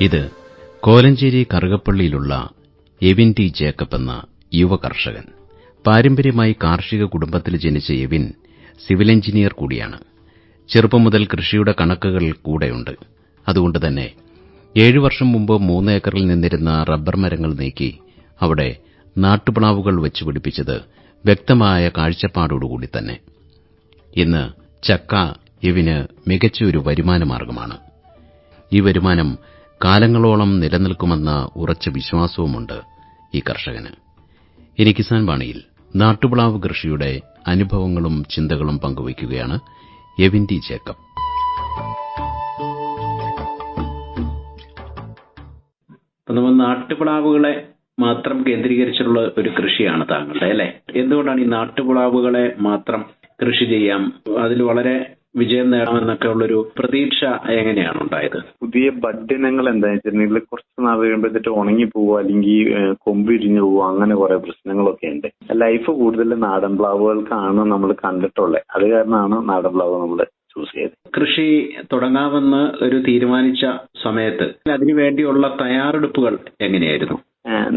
ഇത് കോലഞ്ചേരി കറുകപ്പള്ളിയിലുള്ള Evin T Jacob എന്ന യുവ കർഷകൻ പാരമ്പര്യമായി കാർഷിക കുടുംബത്തിൽ ജനിച്ച എവിൻ സിവിൽ എഞ്ചിനീയർ കൂടിയാണ്. ചെറുപ്പം മുതൽ കൃഷിയുടെ കണക്കുകൾ കൂടെയുണ്ട്. അതുകൊണ്ട് തന്നെ ഏഴു വർഷം മുമ്പ് മൂന്ന് ഏക്കറിൽ നിന്നിരുന്ന റബ്ബർ മരങ്ങൾ നീക്കി അവിടെ നാട്ടുപ്ലാവുകൾ വെച്ചുപിടിപ്പിച്ചത് വ്യക്തമായ കാഴ്ചപ്പാടോടുകൂടി തന്നെ. ഇന്ന് ചക്ക ഇവിന് മികച്ച ഒരു വരുമാനമാർഗമാണ്. ഈ വരുമാനം കാലങ്ങളോളം നിലനിൽക്കുമെന്ന ഉറച്ച വിശ്വാസവുമുണ്ട് ഈ കർഷകന്. ഇനി കിസാൻ വാണിയിൽ നാട്ടുപ്ലാവ് കൃഷിയുടെ അനുഭവങ്ങളും ചിന്തകളും പങ്കുവയ്ക്കുകയാണ് എവിൻ ടി ജേക്കബ്. നമ്മൾ നാട്ടുപ്ലാവുകളെ മാത്രം കേന്ദ്രീകരിച്ചിട്ടുള്ള ഒരു കൃഷിയാണ് താങ്കളുടെ അല്ലെ? എന്തുകൊണ്ടാണ് ഈ നാട്ടുപ്ലാവുകളെ മാത്രം കൃഷി ചെയ്യാം? അതിൽ വളരെ വിജയം നേടാമെന്നൊക്കെ ഉള്ളൊരു പ്രതീക്ഷ എങ്ങനെയാണ് ഉണ്ടായത്? പുതിയ ബഡിനങ്ങൾ എന്താ വെച്ചിട്ടുണ്ടെങ്കിൽ കുറച്ച് നാൾ കഴിയുമ്പോഴത്തേക്ക് ഉണങ്ങി പോവുക അല്ലെങ്കിൽ കൊമ്പ് ഇരിഞ്ഞു പോവുക അങ്ങനെ കുറെ പ്രശ്നങ്ങളൊക്കെ ഉണ്ട്. ലൈഫ് കൂടുതൽ നാടൻ പ്ലാവുകൾക്കാണ് നമ്മൾ കണ്ടിട്ടുള്ളത്. അത് കാരണമാണ് നാടൻ പ്ലാവ് നമ്മൾ ചൂസ് ചെയ്തത്. കൃഷി തുടങ്ങാമെന്ന് ഒരു തീരുമാനിച്ച സമയത്ത് അതിനു വേണ്ടിയുള്ള തയ്യാറെടുപ്പുകൾ എങ്ങനെയായിരുന്നു?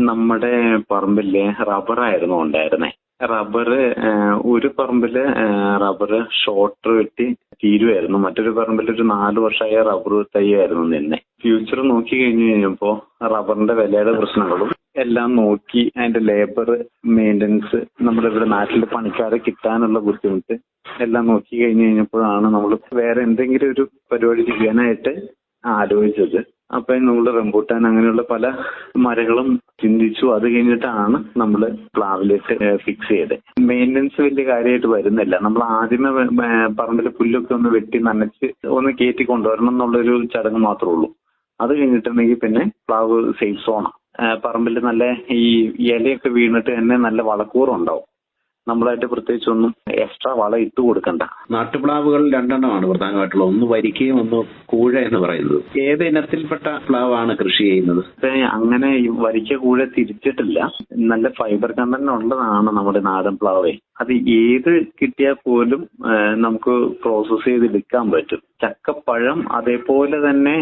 നമ്മുടെ നമ്മുടെ പറമ്പിൽ റബ്ബറായിരുന്നു ഉണ്ടായിരുന്നേ. റബ്ബർ ഒരു പറമ്പിൽ റബ്ബർ ഷോർട്ടർ വെട്ടി തീരുമായിരുന്നു മറ്റൊരു പറമ്പിൽ ഒരു നാല് വർഷമായ റബ്ബർ തൈയായിരുന്നു നിന്നെ. ഫ്യൂച്ചർ നോക്കി കഴിഞ്ഞു കഴിഞ്ഞപ്പോ റബ്ബറിന്റെ വിലയുടെ പ്രശ്നങ്ങളും എല്ലാം നോക്കി അതിന്റെ ലേബർ മെയിന്റനൻസ് നമ്മുടെ ഇവിടെ നാട്ടിൽ പണിക്കാരെ കിട്ടാനുള്ള ബുദ്ധിമുട്ട് എല്ലാം നോക്കി കഴിഞ്ഞു കഴിഞ്ഞപ്പോഴാണ് നമ്മൾ വേറെ എന്തെങ്കിലും ഒരു പരിപാടി ചെയ്യാനായിട്ട് ആലോചിച്ചത്. അപ്പൊ നമ്മൾ റംബൂട്ടാൻ അങ്ങനെയുള്ള പല മരങ്ങളും ചിന്തിച്ചു അത് കഴിഞ്ഞിട്ടാണ് നമ്മൾ പ്ലാവിലേക്ക് ഫിക്സ് ചെയ്തത്. മെയിന്റനൻസ് വലിയ കാര്യമായിട്ട് വരുന്നില്ല. നമ്മൾ ആദ്യമേ പറമ്പിൽ പറമ്പിലെ പുല്ലൊക്കെ ഒന്ന് വെട്ടി നനച്ച് ഒന്ന് കയറ്റി കൊണ്ടുവരണം എന്നുള്ളൊരു ചടങ്ങ് മാത്രമേ ഉള്ളൂ. അത് കഴിഞ്ഞിട്ടുണ്ടെങ്കിൽ പിന്നെ പ്ലാവ് സേഫ് സോണാണ് പറമ്പിൽ നല്ല ഈ ഇലയൊക്കെ വീണിട്ട് തന്നെ നല്ല വളക്കൂറുണ്ടാവും. നമ്മളായിട്ട് പ്രത്യേകിച്ച് ഒന്നും എക്സ്ട്രാ വളം ഇട്ട് കൊടുക്കണ്ട. നാട്ടുപ്ലാവുകൾ രണ്ടെണ്ണമാണ് പ്രധാനമായിട്ടുള്ളത്. ഒന്ന് വരിക്കയും ഒന്ന് കൂഴ എന്ന് പറയുന്നത്. ഏത് ഇനത്തിൽപ്പെട്ട പ്ലാവാണ് കൃഷി ചെയ്യുന്നത്? അങ്ങനെ വരിക്ക കൂഴ തിരിച്ചിട്ടില്ല. നല്ല ഫൈബർ കണ്ടന്റ് ഉള്ളതാണ് നമ്മുടെ നാടൻ പ്ലാവേ. അത് ഏത് കിട്ടിയാൽ പോലും നമുക്ക് പ്രോസസ് ചെയ്ത് എടുക്കാൻ പറ്റും. ചക്കപ്പഴം അതേപോലെ തന്നെ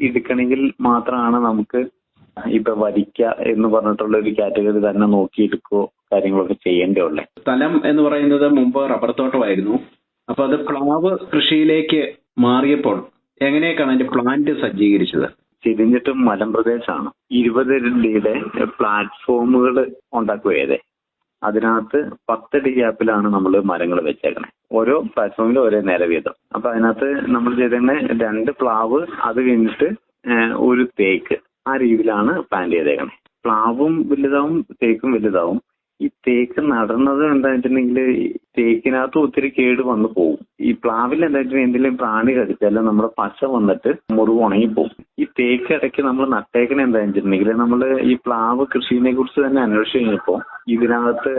എടുക്കണമെങ്കിൽ മാത്രമാണ് നമുക്ക് ഇപ്പൊ വരിക്ക എന്ന് പറഞ്ഞിട്ടുള്ള ഒരു കാറ്റഗറി തന്നെ നോക്കിയെടുക്കുകയോ കാര്യങ്ങളൊക്കെ ചെയ്യേണ്ടേ ഉള്ളേ. സ്ഥലം എന്ന് പറയുന്നത് മുമ്പ് റബ്ബർ തോട്ടമായിരുന്നു. അപ്പൊ അത് പ്ലാവ് കൃഷിയിലേക്ക് മാറിയപ്പോൾ എങ്ങനെയൊക്കെയാണ് അതിന്റെ പ്ലാന്റ് സജ്ജീകരിച്ചത്? ചെരിഞ്ഞിട്ട് മലമ്പ്രദേശമാണ് ഇരുപത് അടിയുടെ പ്ലാറ്റ്ഫോമുകൾ ഉണ്ടാക്കുകയതെ. അതിനകത്ത് പത്തടി ഗ്യാപ്പിലാണ് നമ്മൾ മരങ്ങൾ വെച്ചേക്കണേ. ഓരോ പ്ലാറ്റ്ഫോമിലും ഓരോ നില വീതം അപ്പൊ അതിനകത്ത് നമ്മൾ ചെയ്തേക്കണേ രണ്ട് പ്ലാവ് അത് കഴിഞ്ഞിട്ട് ഒരു തേക്ക്. ആ രീതിയിലാണ് പ്ലാൻ ചെയ്തേക്കണേ. പ്ലാവും വലുതാവും തേക്കും വലുതാവും. ഈ തേക്ക് നടന്നത് എന്താ വെച്ചിട്ടുണ്ടെങ്കിൽ തേക്കിനകത്ത് ഒത്തിരി കേട് വന്നു പോകും. ഈ പ്ലാവിൽ എന്താ വെച്ചാൽ എന്തെങ്കിലും പ്രാണി കടിച്ചാൽ നമ്മുടെ പശ വന്നിട്ട് മുറിവ് ഉണങ്ങി പോകും ഈ തേക്ക് ഇടയ്ക്ക് നമ്മൾ നട്ടേക്കണ എന്താ വെച്ചിട്ടുണ്ടെങ്കിൽ നമ്മൾ ഈ പ്ലാവ് കൃഷിനെ കുറിച്ച് തന്നെ അന്വേഷിച്ച് കഴിഞ്ഞപ്പോൾ ഇതിനകത്ത്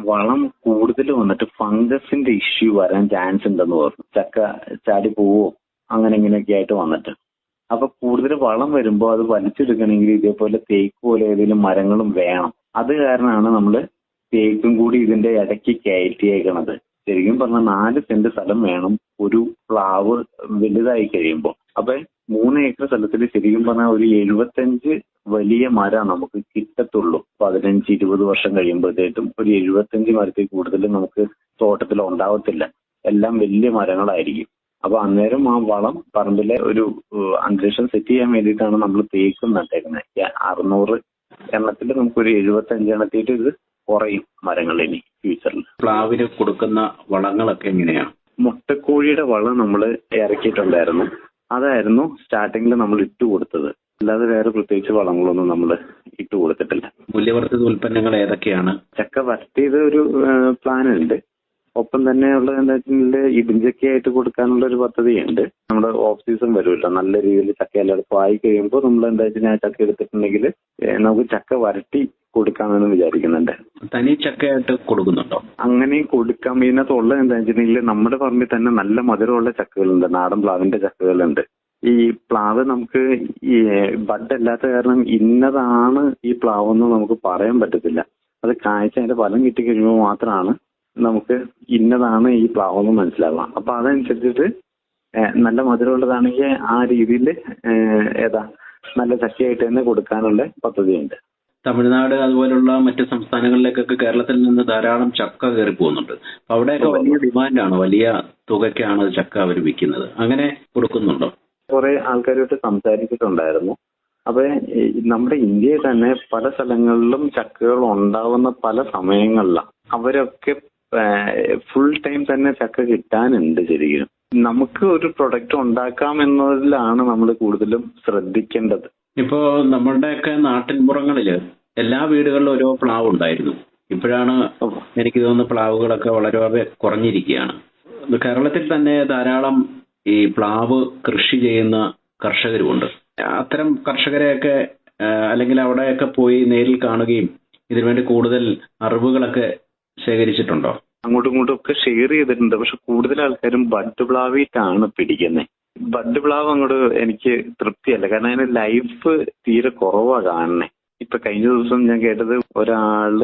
വളം കൂടുതൽ വന്നിട്ട് ഫംഗസിന്റെ ഇഷ്യൂ വരാൻ ചാൻസ് ഉണ്ടെന്ന് പറഞ്ഞു. ചക്ക ചാടി പോവോ അങ്ങനെ ഇങ്ങനെയൊക്കെ ആയിട്ട് വന്നിട്ട്. അപ്പൊ കൂടുതൽ വളം വരുമ്പോൾ അത് വലിച്ചെടുക്കണമെങ്കിൽ ഇതേപോലെ തേക്ക് പോലെ ഏതെങ്കിലും മരങ്ങളും വേണം. അത് കാരണമാണ് നമ്മൾ തേക്കും കൂടി ഇതിന്റെ ഇടയ്ക്ക് കയറ്റിയേക്കണത്. ശരിക്കും പറഞ്ഞാൽ നാല് സെന്റ് സ്ഥലം വേണം ഒരു പ്ലാവ് വലുതായി കഴിയുമ്പോൾ അപ്പൊ മൂന്ന് ഏക്കർ സ്ഥലത്തിൽ ശരിക്കും പറഞ്ഞാൽ ഒരു എഴുപത്തഞ്ച് വലിയ മരം നമുക്ക് കിട്ടത്തുള്ളൂ. പതിനഞ്ച് ഇരുപത് വർഷം കഴിയുമ്പോഴത്തേക്കും ഒരു എഴുപത്തഞ്ച് മരത്തിൽ കൂടുതൽ നമുക്ക് തോട്ടത്തിൽ ഉണ്ടാവത്തില്ല. എല്ലാം വലിയ മരങ്ങളായിരിക്കും. അപ്പൊ അന്നേരം ആ വളം പറമ്പിലെ ഒരു അന്തരീക്ഷം സെറ്റ് ചെയ്യാൻ വേണ്ടിയിട്ടാണ് നമ്മൾ തേക്കും നട്ടേക്കുന്നത് അറുന്നൂറ് എണ്ണത്തിൽ നമുക്കൊരു എഴുപത്തി അഞ്ചെണ്ണത്തിയിട്ട് ഇത് കുറയും മരങ്ങൾ ഇനി ഫ്യൂച്ചറിൽ പ്ലാവിന് കൊടുക്കുന്ന വളങ്ങളൊക്കെ എങ്ങനെയാണ് മുട്ടക്കോഴിയുടെ വളം നമ്മൾ ഇറക്കിയിട്ടുണ്ടായിരുന്നു. അതായിരുന്നു സ്റ്റാർട്ടിങ്ങിൽ നമ്മൾ ഇട്ട് കൊടുത്തത്. അല്ലാതെ വേറെ പ്രത്യേകിച്ച് വളങ്ങളൊന്നും നമ്മൾ ഇട്ട് കൊടുത്തിട്ടില്ല. മൂല്യവർദ്ധിത ഉൽപ്പന്നങ്ങൾ ഏതൊക്കെയാണ്? ചക്ക വരട്ടിയത് ഒരു പ്ലാൻ ഉണ്ട്. ഒപ്പം തന്നെ ഉള്ളത് എന്താ വെച്ചിട്ടുണ്ടെങ്കിൽ ഇടിഞ്ചക്കയായിട്ട് കൊടുക്കാനുള്ള ഒരു പദ്ധതിയുണ്ട്. നമ്മുടെ ഓഫ് സീസൺ വരുമല്ലോ. നല്ല രീതിയിൽ ചക്ക എല്ലായിടത്തും ആയി കഴിയുമ്പോൾ നമ്മൾ എന്താ വെച്ചാൽ ചക്ക എടുത്തിട്ടുണ്ടെങ്കിൽ നമുക്ക് ചക്ക വരട്ടി കൊടുക്കാമെന്ന് വിചാരിക്കുന്നുണ്ട്. തനി ചക്കയായിട്ട് കൊടുക്കുന്നുണ്ടോ? അങ്ങനെ കൊടുക്കാൻ ഇതിനകത്തുള്ളത് എന്താ വെച്ചിട്ടുണ്ടെങ്കിൽ നമ്മുടെ പറമ്പിൽ തന്നെ നല്ല മധുരമുള്ള ചക്കകളുണ്ട്. നാടൻ പ്ലാവിന്റെ ചക്കകളുണ്ട്. ഈ പ്ലാവ് നമുക്ക് ഈ ബഡ് അല്ലാത്ത കാരണം ഇന്നതാണ് ഈ പ്ലാവ് എന്ന് നമുക്ക് പറയാൻ പറ്റത്തില്ല. അത് കാഴ്ച അതിന്റെ ഫലം കിട്ടിക്കഴിയുമ്പോൾ മാത്രമാണ് നമുക്ക് ഇന്നതാണ് ഈ പ്ലാവെന്ന് മനസ്സിലാവാം. അപ്പൊ അതനുസരിച്ചിട്ട് നല്ല മധുരമുള്ളതാണെങ്കിൽ ആ രീതിയിൽ ഏതാ നല്ല ചക്കയായിട്ട് തന്നെ കൊടുക്കാനുള്ള പദ്ധതിയുണ്ട്. തമിഴ്നാട് അതുപോലുള്ള മറ്റു സംസ്ഥാനങ്ങളിലേക്കൊക്കെ കേരളത്തിൽ നിന്ന് ധാരാളം ചക്ക കയറി പോകുന്നുണ്ട്. അപ്പൊ അവിടെയൊക്കെ വലിയ ഡിമാൻഡാണ്? വലിയ തുകയ്ക്കാണ് ചക്ക അവർ വിൽക്കുന്നത്. അങ്ങനെ കൊടുക്കുന്നുണ്ടോ? കുറെ ആൾക്കാരുമായിട്ട് സംസാരിച്ചിട്ടുണ്ടായിരുന്നു. അപ്പൊ നമ്മുടെ ഇന്ത്യയിൽ തന്നെ പല സ്ഥലങ്ങളിലും ചക്കകൾ ഉണ്ടാവുന്ന പല സമയങ്ങളിലാണ് അവരൊക്കെ ഫുൾ ടൈം തന്നെ ചക്ക കിട്ടാനുണ്ട് ശരിക്കും. നമുക്ക് ഒരു പ്രൊഡക്റ്റ് ഉണ്ടാക്കാം എന്നതിലാണ് നമ്മൾ കൂടുതലും ശ്രദ്ധിക്കേണ്ടത്. ഇപ്പോ നമ്മളുടെയൊക്കെ നാട്ടിൻപുറങ്ങളിൽ എല്ലാ വീടുകളിലും ഓരോ പ്ലാവ് ഉണ്ടായിരുന്നു ഇപ്പോഴാണ് എനിക്ക് തോന്നുന്നു പ്ലാവുകളൊക്കെ വളരെ കുറഞ്ഞിരിക്കുകയാണ്. കേരളത്തിൽ തന്നെ ധാരാളം ഈ പ്ലാവ് കൃഷി ചെയ്യുന്ന കർഷകരുമുണ്ട്. അത്തരം കർഷകരെയൊക്കെ അല്ലെങ്കിൽ അവിടെയൊക്കെ പോയി നേരിൽ കാണുകയും ഇതിനുവേണ്ടി കൂടുതൽ അറിവുകളൊക്കെ ശേഖരിച്ചിട്ടുണ്ടോ? അങ്ങോട്ടും ഇങ്ങോട്ടും ഒക്കെ ഷെയർ ചെയ്തിട്ടുണ്ട്. പക്ഷെ കൂടുതൽ ആൾക്കാരും ബഡ് പ്ലാവിട്ടാണ് പിടിക്കുന്നത് ബഡ് പ്ലാവ് അങ്ങോട്ട് എനിക്ക് തൃപ്തിയല്ല. കാരണം അതിന് ലൈഫ് തീരെ കുറവാ കാണണേ ഇപ്പൊ കഴിഞ്ഞ ദിവസം ഞാൻ കേട്ടത് ഒരാൾ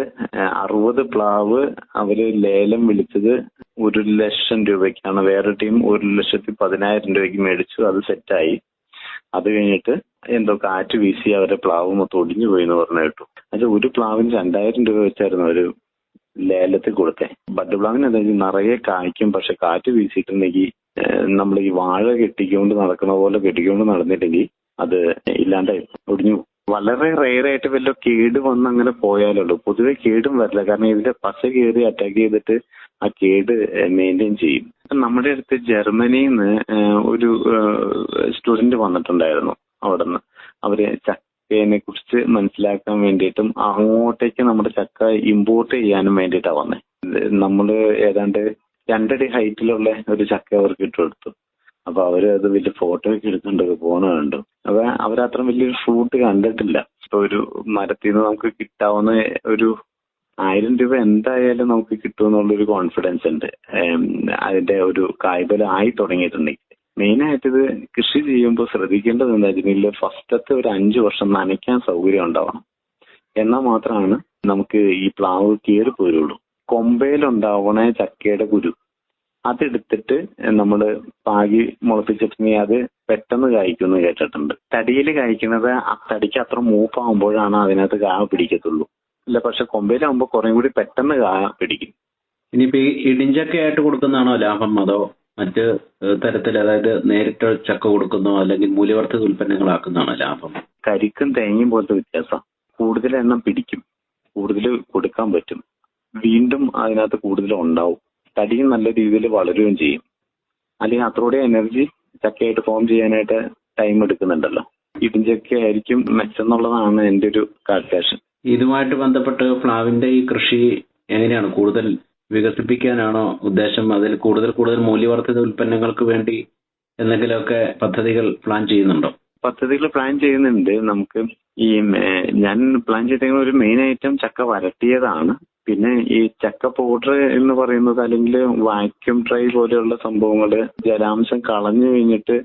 അറുപത് പ്ലാവ് അവർ ലേലം വിളിച്ചത് ഒരു ലക്ഷം രൂപയ്ക്കാണ്. വേറെ ടീം ഒരു ലക്ഷത്തി പതിനായിരം രൂപയ്ക്ക് മേടിച്ചു. അത് സെറ്റായി. അത് കഴിഞ്ഞിട്ട് എന്തോ കാറ്റ് വീശി അവരുടെ പ്ലാവ് മൊത്തം ഒടിഞ്ഞു പോയി എന്ന് പറഞ്ഞു കേട്ടു. അത് ഒരു പ്ലാവിന് രണ്ടായിരം രൂപ വെച്ചായിരുന്നു ഒരു ലേലത്തിൽ കൊടുത്തേ. ബഡ് പ്ലാവിന് എന്തായാലും നിറയെ കായ്ക്കും പക്ഷെ കാറ്റ് വീശിയിട്ടുണ്ടെങ്കിൽ നമ്മൾ ഈ വാഴ കെട്ടിക്കൊണ്ട് നടക്കുന്ന പോലെ കെട്ടിക്കൊണ്ട് നടന്നില്ലെങ്കിൽ അത് ഇല്ലാണ്ടായി. ഒടിഞ്ഞു വളരെ റെയർ ആയിട്ട് വല്ല കേട് വന്ന് അങ്ങനെ പോയാലുള്ളൂ പൊതുവെ കേടും വരില്ല. കാരണം ഇതിന്റെ പശ കയറി അറ്റാക്ക് ചെയ്തിട്ട് ആ കേട് മെയിന്റെയിൻ ചെയ്യും. നമ്മുടെ അടുത്ത് ജർമ്മനിയിൽ നിന്ന് ഒരു സ്റ്റുഡന്റ് വന്നിട്ടുണ്ടായിരുന്നു അവിടെ നിന്ന് അവർ ചക്കയെ കുറിച്ച് മനസ്സിലാക്കാൻ വേണ്ടിയിട്ടും അങ്ങോട്ടേക്ക് നമ്മുടെ ചക്ക ഇമ്പോർട്ട് ചെയ്യാനും വേണ്ടിയിട്ടാണ് വന്നത് നമ്മൾ ഏതാണ്ട് രണ്ടടി ഹൈറ്റിലുള്ള ഒരു ചക്ക അവർക്ക് ഇട്ടു കൊടുത്തു അപ്പൊ അവർ അത് വലിയ ഫോട്ടോ ഒക്കെ എടുക്കേണ്ടത് പോണ കണ്ടു. അപ്പൊ അവരത്ര വലിയൊരു ഫ്രൂട്ട് കണ്ടിട്ടില്ല. ഇപ്പൊ ഒരു മരത്തിൽ നിന്ന് നമുക്ക് കിട്ടാവുന്ന ഒരു ആയിരം രൂപ എന്തായാലും നമുക്ക് കിട്ടുമെന്നുള്ളൊരു കോൺഫിഡൻസ് ഉണ്ട്. അതിന്റെ ഒരു കായ്ബലം ആയി തുടങ്ങിയിട്ടുണ്ടെങ്കിൽ മെയിൻ ആയിട്ട് ഇത് കൃഷി ചെയ്യുമ്പോൾ ശ്രദ്ധിക്കേണ്ടത് എന്താ വെച്ചിട്ടുണ്ടെങ്കിൽ ഫസ്റ്റത്തെ ഒരു അഞ്ചു വർഷം നനയ്ക്കാൻ സൗകര്യം ഉണ്ടാവണം. എന്നാൽ മാത്രമാണ് നമുക്ക് ഈ പ്ലാവ് കയറി പോരുള്ളൂ. കൊമ്പയിലുണ്ടാവണ ചക്കയുടെ കുരു അതെടുത്തിട്ട് നമ്മൾ പാകി മുളപ്പിച്ചിട്ടുണ്ടെങ്കിൽ അത് പെട്ടെന്ന് കായ്ക്കുമെന്ന് കേട്ടിട്ടുണ്ട്. തടിയിൽ കായ്ക്കുന്നത് ആ തടിക്ക് അത്ര മൂപ്പാകുമ്പോഴാണ് അതിനകത്ത് കാ പിടിക്കത്തുള്ളൂ. ഇല്ല പക്ഷെ കൊമ്പയിലാകുമ്പോൾ കുറേ കൂടി പെട്ടെന്ന് കാ പിടിക്കും. ഇനിയിപ്പോ ഈ ഇടിഞ്ചക്കയായിട്ട് കൊടുക്കുന്നതാണോ ലാഭം അതോ മറ്റ് തരത്തിൽ അതായത് നേരിട്ട് ചക്ക കൊടുക്കുന്നോ അല്ലെങ്കിൽ മൂല്യവർദ്ധിത ഉൽപ്പന്നങ്ങളാക്കുന്നതാണ് ലാഭം. കരിക്കും തേങ്ങയും പോലത്തെ വ്യത്യാസം. കൂടുതൽ എണ്ണം പിടിക്കും. കൂടുതൽ കൊടുക്കാൻ പറ്റും. വീണ്ടും അതിനകത്ത് കൂടുതൽ ഉണ്ടാവും. തടിയും നല്ല രീതിയിൽ വളരുകയും ചെയ്യും. അല്ലെങ്കിൽ അത്രൂടെ എനർജി ചക്കയായിട്ട് ഫോം ചെയ്യാനായിട്ട് ടൈം എടുക്കുന്നുണ്ടല്ലോ. ഇടിഞ്ചക്ക ആയിരിക്കും മെച്ചം എന്നുള്ളതാണ് എന്റെ ഒരു കാൽക്കുലേഷൻ ഇതുമായിട്ട് ബന്ധപ്പെട്ട് പ്ലാവിന്റെ ഈ കൃഷി എങ്ങനെയാണ്? കൂടുതൽ വികസിപ്പിക്കാനാണോ ഉദ്ദേശം? അതിൽ കൂടുതൽ കൂടുതൽ മൂല്യവർദ്ധിത ഉൽപ്പന്നങ്ങൾക്ക് വേണ്ടി എന്തെങ്കിലുമൊക്കെ പദ്ധതികൾ പ്ലാൻ ചെയ്യുന്നുണ്ടോ? പദ്ധതികൾ പ്ലാൻ ചെയ്യുന്നുണ്ട്. നമുക്ക് ഈ ഞാൻ പ്ലാൻ ചെയ്തിരിക്കുന്ന ഒരു മെയിൻ ഐറ്റം ചക്ക വരട്ടിയതാണ്. പിന്നെ ഈ ചക്ക പൗഡർ എന്ന് പറയുന്നത് അല്ലെങ്കിൽ വാക്യൂം ഡ്രൈ പോലെയുള്ള സംഭവങ്ങൾ ജലാംശം കളഞ്ഞു കഴിഞ്ഞിട്ട്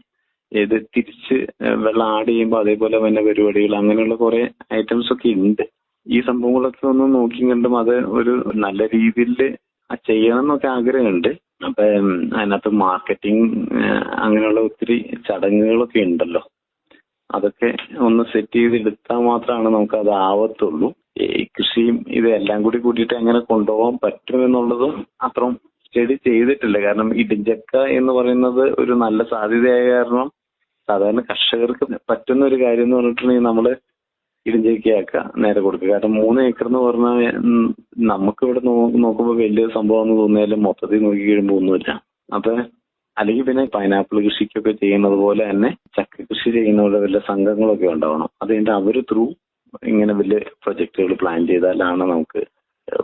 ഇത് തിരിച്ച് വെള്ളം ആഡ് ചെയ്യുമ്പോൾ അതേപോലെ തന്നെ പരിപാടികൾ അങ്ങനെയുള്ള കുറെ ഐറ്റംസ് ഒക്കെ ഉണ്ട്. ഈ സംഭവങ്ങളൊക്കെ ഒന്ന് നോക്കി കണ്ടും അത് ഒരു നല്ല രീതിയിൽ ചെയ്യണം എന്നൊക്കെ ആഗ്രഹമുണ്ട്. അപ്പൊ അതിനകത്ത് മാർക്കറ്റിംഗ് അങ്ങനെയുള്ള ഒത്തിരി ചടങ്ങുകളൊക്കെ ഉണ്ടല്ലോ. അതൊക്കെ ഒന്ന് സെറ്റ് ചെയ്തെടുത്താൽ മാത്രമാണ് നമുക്ക് അത് ആവത്തുള്ളൂ. ഈ കൃഷിയും എല്ലാം കൂടി കൂട്ടിയിട്ട് എങ്ങനെ കൊണ്ടുപോകാൻ പറ്റും എന്നുള്ളതും അത്രയും സ്റ്റഡി ചെയ്തിട്ടില്ല. കാരണം ഇടിഞ്ചക്ക എന്ന് പറയുന്നത് ഒരു നല്ല സാധ്യതയായ കാരണം സാധാരണ കർഷകർക്ക് പറ്റുന്ന ഒരു കാര്യം എന്ന് പറഞ്ഞിട്ടുണ്ടെങ്കിൽ നമ്മൾ ഇടിഞ്ചക്കയാക്ക നേരെ കൊടുക്കുക. കാരണം മൂന്ന് ഏക്കർ എന്ന് പറഞ്ഞാൽ നമുക്ക് ഇവിടെ നോക്കുമ്പോൾ വലിയ സംഭവം എന്ന് തോന്നിയാലും മൊത്തത്തിൽ നോക്കി കഴിയുമ്പോൾ ഒന്നുമില്ല. അപ്പൊ അല്ലെങ്കിൽ പിന്നെ പൈനാപ്പിൾ കൃഷിക്കൊക്കെ ചെയ്യുന്നത് പോലെ തന്നെ ചക്ക കൃഷി ചെയ്യുന്നവരുടെ വലിയ സംഘങ്ങളൊക്കെ ഉണ്ടാവണം. അത് അവർ ത്രൂ ഇങ്ങനെ വലിയ പ്രൊജക്ടുകൾ പ്ലാൻ ചെയ്താലാണ് നമുക്ക്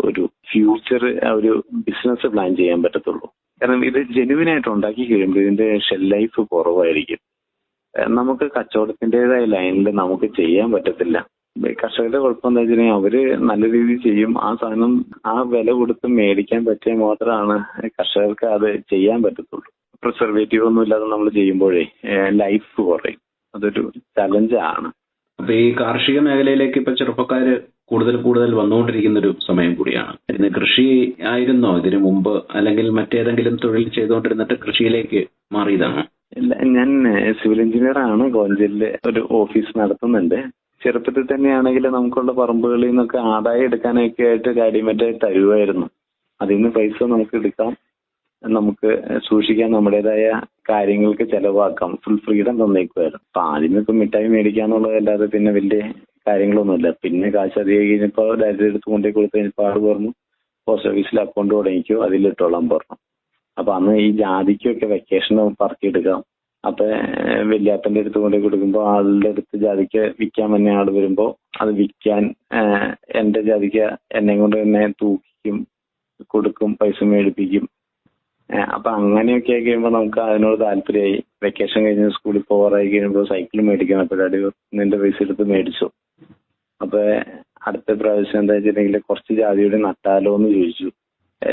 ഒരു ഫ്യൂച്ചർ ഒരു ബിസിനസ് പ്ലാൻ ചെയ്യാൻ പറ്റത്തുള്ളൂ. കാരണം ഇത് ജെനുവിൻ ആയിട്ട് ഉണ്ടാക്കി കഴിയുമ്പോൾ ഇതിന്റെ ഷെൽ ലൈഫ് കുറവായിരിക്കും. നമുക്ക് കച്ചവടത്തിന്റെതായ ലൈനിൽ നമുക്ക് ചെയ്യാൻ പറ്റത്തില്ല. കർഷകരുടെ കുഴപ്പം എന്താ വെച്ചിട്ടുണ്ടെങ്കിൽ അവർ നല്ല രീതിയിൽ ചെയ്യും. ആ സാധനം ആ വില കൊടുത്ത് മേടിക്കാൻ പറ്റിയാൽ മാത്രമാണ് കർഷകർക്ക് അത് ചെയ്യാൻ പറ്റത്തുള്ളൂ. പ്രിസർവേറ്റീവ് ഒന്നും ഇല്ലാതെ നമ്മൾ ചെയ്യുമ്പോഴേ ലൈഫ് കുറയും. അതൊരു ചലഞ്ചാണ് അപ്പൊ ഈ കാർഷിക മേഖലയിലേക്ക് ഇപ്പൊ ചെറുപ്പക്കാര് കൂടുതൽ കൂടുതൽ വന്നുകൊണ്ടിരിക്കുന്ന ഒരു സമയം കൂടിയാണ്. ഇന്ന് കൃഷി ആയിരുന്നോ? ഇതിനു മുമ്പ് അല്ലെങ്കിൽ മറ്റേതെങ്കിലും തൊഴിൽ ചെയ്തുകൊണ്ടിരുന്നിട്ട് കൃഷിയിലേക്ക് മാറിയതാണോ? ഇല്ല ഞാൻ സിവിൽ എഞ്ചിനീയർ ആണ്. കോഞ്ചലിൽ ഒരു ഓഫീസ് നടത്തുന്നുണ്ട്. ചെറുപ്പത്തിൽ തന്നെയാണെങ്കിൽ നമുക്കുള്ള പറമ്പുകളിൽ നിന്നൊക്കെ ആദായം എടുക്കാനൊക്കെ ആയിട്ട് കാര്യം തരുമായിരുന്നു അതിൽ നിന്ന് പൈസ നമുക്ക് എടുക്കാം. നമുക്ക് സൂക്ഷിക്കാൻ നമ്മുടേതായ കാര്യങ്ങൾക്ക് ചെലവാക്കാം. ഫുൾ ഫ്രീഡം തന്നേക്കുമായിരുന്നു അപ്പൊ ആദ്യമൊക്കെ മിഠായി മേടിക്കാന്നുള്ളതല്ലാതെ പിന്നെ വലിയ കാര്യങ്ങളൊന്നുമില്ല. പിന്നെ കാശ് അധികം കഴിഞ്ഞപ്പോ ഡയറി എടുത്ത് കൊണ്ടേ കൊടുത്ത് കഴിഞ്ഞപ്പോ ആൾ പറഞ്ഞു പോസ്റ്റ് ഓഫീസിൽ അക്കൗണ്ട് തുടങ്ങിക്കോ. അതിലിട്ടോളാൻ പറഞ്ഞു. അപ്പൊ അന്ന് ഈ ജാതിക്കൊക്കെ വെക്കേഷൻ പറക്കിയെടുക്കാം അപ്പൊ വല്യാപ്പന്റെ അടുത്ത് കൊണ്ടേ കൊടുക്കുമ്പോ ആളുടെ അടുത്ത് ജാതിക്ക വിൽക്കാൻ തന്നെ ആൾ വരുമ്പോ അത് വിൽക്കാൻ ഏഹ്, എന്റെ ജാതിക്ക എന്നെ കൊണ്ട് തന്നെ തൂക്കിക്കും കൊടുക്കും പൈസ മേടിപ്പിക്കും. ഏഹ്, അപ്പൊ അങ്ങനെയൊക്കെ ആയി കഴിയുമ്പോ നമുക്ക് അതിനോട് താല്പര്യമായി. വെക്കേഷൻ കഴിഞ്ഞ് സ്കൂളിൽ പോവാറായി കഴിയുമ്പോൾ സൈക്കിൾ മേടിക്കണം. അപ്പോഴാടി നിന്റെ പൈസ എടുത്ത് മേടിച്ചു. അപ്പൊ അടുത്ത പ്രാവശ്യം എന്താ വെച്ചിട്ടുണ്ടെങ്കിൽ കുറച്ച് ജാതിയുടെ നട്ടാലോ എന്ന് ചോദിച്ചു.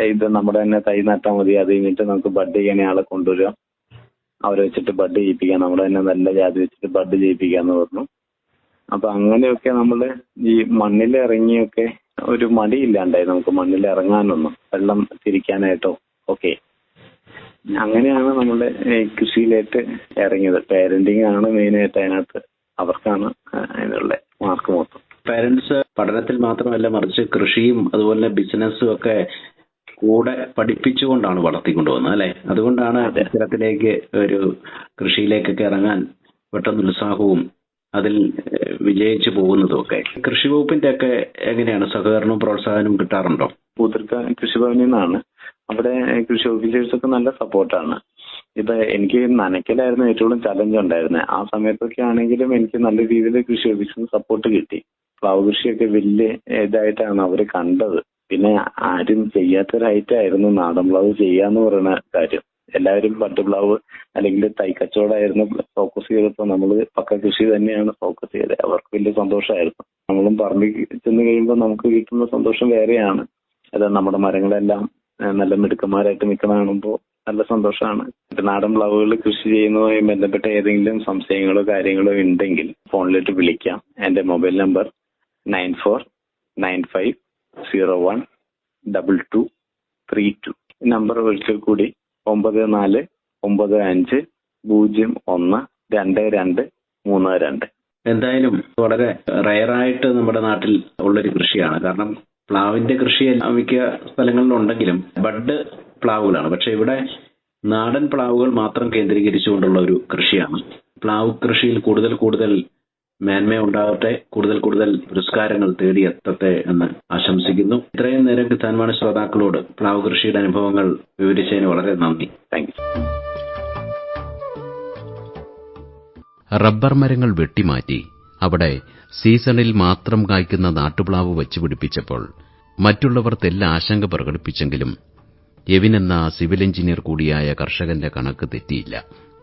ഇത് നമ്മുടെ തന്നെ തൈ നട്ടാൽ മതി. അത് കഴിഞ്ഞിട്ട് നമുക്ക് ബഡ് ചെയ്യാൻ ആളെ കൊണ്ടുവരാം. അവരെ വെച്ചിട്ട് ബഡ് ചെയ്യിപ്പിക്കാം നമ്മുടെ തന്നെ നല്ല ജാതി വെച്ചിട്ട് ബഡ് ചെയ്യിപ്പിക്കാന്ന് പറഞ്ഞു. അപ്പൊ അങ്ങനെയൊക്കെ നമ്മൾ ഈ മണ്ണിൽ ഇറങ്ങിയൊക്കെ ഒരു മടിയില്ലാണ്ടായി നമുക്ക് മണ്ണിൽ ഇറങ്ങാനൊന്നും വെള്ളം തിരിക്കാനായിട്ടോ ഒക്കെ. അങ്ങനെയാണ് നമ്മളുടെ ഈ കൃഷിയിലേക്ക് ഇറങ്ങിയത്. മെയിൻ ആയിട്ട് അതിനകത്ത് അവർക്കാണ് അതിനുള്ള മാർക്ക് മൊത്തം. പാരന്റ്സ് പഠനത്തിൽ മാത്രമല്ല മറിച്ച് കൃഷിയും അതുപോലെ ബിസിനസ്സും ഒക്കെ കൂടെ പഠിപ്പിച്ചുകൊണ്ടാണ് വളർത്തിക്കൊണ്ടുവന്നത് അല്ലെ? അതുകൊണ്ടാണ് ഇത്തരത്തിലേക്ക് ഒരു കൃഷിയിലേക്കൊക്കെ ഇറങ്ങാൻ പെട്ടെന്ന് ഉത്സാഹവും അതിൽ വിജയിച്ചു പോകുന്നതും ഒക്കെ കൃഷി വകുപ്പിന്റെ ഒക്കെ എങ്ങനെയാണ്? സഹകരണവും പ്രോത്സാഹനവും കിട്ടാറുണ്ടോ? പൂതൃക്ക കൃഷിഭവനിൽ നിന്നാണ്. അവിടെ കൃഷി ഓഫീസേഴ്സ് ഒക്കെ നല്ല സപ്പോർട്ടാണ്. ഇപ്പൊ എനിക്ക് നനയ്ക്കലായിരുന്നു ഏറ്റവും ചലഞ്ച് ഉണ്ടായിരുന്നത്. ആ സമയത്തൊക്കെ ആണെങ്കിലും എനിക്ക് നല്ല രീതിയിൽ കൃഷി ഓഫീസിൽ നിന്ന് സപ്പോർട്ട് കിട്ടി. പ്ലാവ് കൃഷിയൊക്കെ വലിയ ഇതായിട്ടാണ് അവർ കണ്ടത്. പിന്നെ ആരും ചെയ്യാത്തൊരൈറ്റായിരുന്നു നാടൻ പ്ലാവ് ചെയ്യാന്ന് പറയുന്ന കാര്യം. എല്ലാവരും പട്ട് പ്ലാവ് അല്ലെങ്കിൽ തൈ കച്ചവടമായിരുന്നു ഫോക്കസ് ചെയ്തപ്പോ നമ്മൾ പക്ക കൃഷി തന്നെയാണ് ഫോക്കസ് ചെയ്തത്. അവർക്ക് വലിയ സന്തോഷമായിരുന്നു. നമ്മളും പറമ്പിൽ ചെന്ന് കഴിയുമ്പോൾ നമുക്ക് കിട്ടുന്ന സന്തോഷം വേറെയാണ്. അത് നമ്മുടെ മരങ്ങളെല്ലാം നല്ല മിടുക്കന്മാരായിട്ട് നിൽക്കണ കാണുമ്പോൾ നല്ല സന്തോഷമാണ്. നാടൻ പ്ലാവുകൾ കൃഷി ചെയ്യുന്നതുമായി ബന്ധപ്പെട്ട ഏതെങ്കിലും സംശയങ്ങളോ കാര്യങ്ങളോ ഉണ്ടെങ്കിൽ ഫോണിലേക്ക് വിളിക്കാം. എന്റെ mobile number nine four nine five zero one double two three two number ഒരിക്കൽ കൂടി ഒമ്പത് നാല് ഒമ്പത് അഞ്ച് പൂജ്യം ഒന്ന് രണ്ട് രണ്ട് മൂന്ന് രണ്ട്. എന്തായാലും വളരെ റയറായിട്ട് നമ്മുടെ നാട്ടിൽ ഉള്ളൊരു കൃഷിയാണ്. കാരണം പ്ലാവിന്റെ കൃഷി മിക്ക സ്ഥലങ്ങളിലും ഉണ്ടെങ്കിലും ബഡ് പ്ലാവുകളാണ്. പക്ഷെ ഇവിടെ നാടൻ പ്ലാവുകൾ മാത്രം കേന്ദ്രീകരിച്ചുകൊണ്ടുള്ള ഒരു കൃഷിയാണ്. പ്ലാവ് കൃഷിയിൽ കൂടുതൽ കൂടുതൽ മേന്മ ഉണ്ടാകട്ടെ കൂടുതൽ കൂടുതൽ പുരസ്കാരങ്ങൾ തേടി എത്തട്ടെ എന്ന് ആശംസിക്കുന്നു. ഇത്രയും നേരം കിസാൻവാണി ശ്രോതാക്കളോട് പ്ലാവ് കൃഷിയുടെ അനുഭവങ്ങൾ വിവരിച്ചതിന് വളരെ നന്ദി. താങ്ക് റബ്ബർ മരങ്ങൾ വെട്ടിമാറ്റി അവിടെ സീസണിൽ മാത്രം കായ്ക്കുന്ന നാട്ടുപ്ലാവ് വച്ചുപിടിപ്പിച്ചപ്പോൾ മറ്റുള്ളവർ തെല്ല ആശങ്ക പ്രകടിപ്പിച്ചെങ്കിലും എന്ന സിവിൽ എഞ്ചിനീയർ കൂടിയായ കർഷകന്റെ കണക്ക് തെറ്റിയില്ല.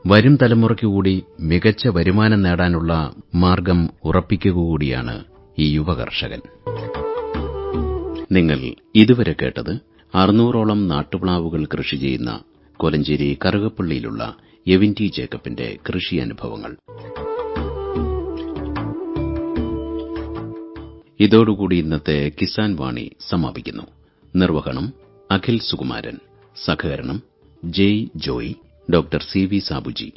വരും തലമുറയ്ക്ക് കൂടി മികച്ച വരുമാനം നേടാനുള്ള മാർഗം ഉറപ്പിക്കുക കൂടിയാണ് ഈ യുവ കർഷകൻ നിങ്ങൾ ഇതുവരെ കേട്ടത് അറുന്നൂറോളം നാട്ടുപ്ലാവുകൾ കൃഷി ചെയ്യുന്ന കൊലഞ്ചേരി കറുകപ്പള്ളിയിലുള്ള എവിൻ ടി ജേക്കബിന്റെ കൃഷി അനുഭവങ്ങൾ ഇതോടുകൂടി ഇന്നത്തെ കിസാൻ വാണി സമാപിക്കുന്നു. നിർവഹണം അഖിൽ സുകുമാരൻ. സഹകരണം Jay Joy. Doctor C V Sabuji